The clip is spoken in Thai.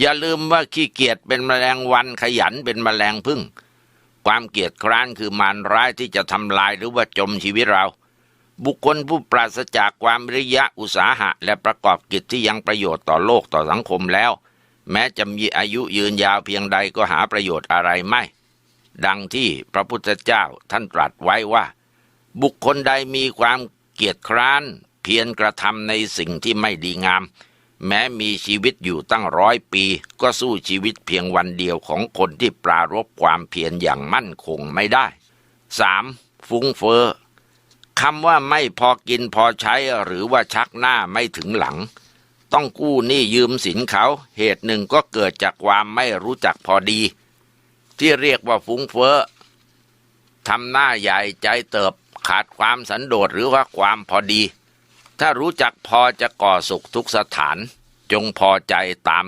อย่าลืมว่าขี้เกียจเป็นแมลงวันขยันเป็นแมลงพึ่ง ความเกียจคร้านคือมารร้ายที่จะทำลายหรือว่าจมชีวิตเรา บุคคลผู้ปราศจากความริยะอุตสาหะ และประกอบกิจที่ยังประโยชน์ต่อโลกต่อสังคมแล้ว แม้จะมีอายุยืนยาวเพียงใดก็หาประโยชน์อะไรไม่ ดังที่พระพุทธเจ้าท่านตรัสไว้ว่า บุคคลใดมีความเกียจคร้าน เพียรกระทำในสิ่งที่ไม่ดีงาม แม้มีชีวิตอยู่ตั้งร้อยปี ก็สู้ชีวิตเพียงวันเดียวของคนที่ปรารบความเพียรอย่างมั่นคงไม่ได้ 3. ฟุ้งเฟอ้อคำว่าไม่พอกินพอใช้หรือว่าชักหน้าไม่ถึงหลัง ต้องกู้หนี้ยืมสินเขา เหตุหนึ่งก็เกิดจากความไม่รู้จักพอดี ที่เรียกว่าฟุ้งเฟ้อทำหน้าใหญ่ใจเติบขาดความสันโดษหรือว่าความพอดี ถ้ารู้จักพอจะก่อสุขทุกสถาน จงพอใจตาม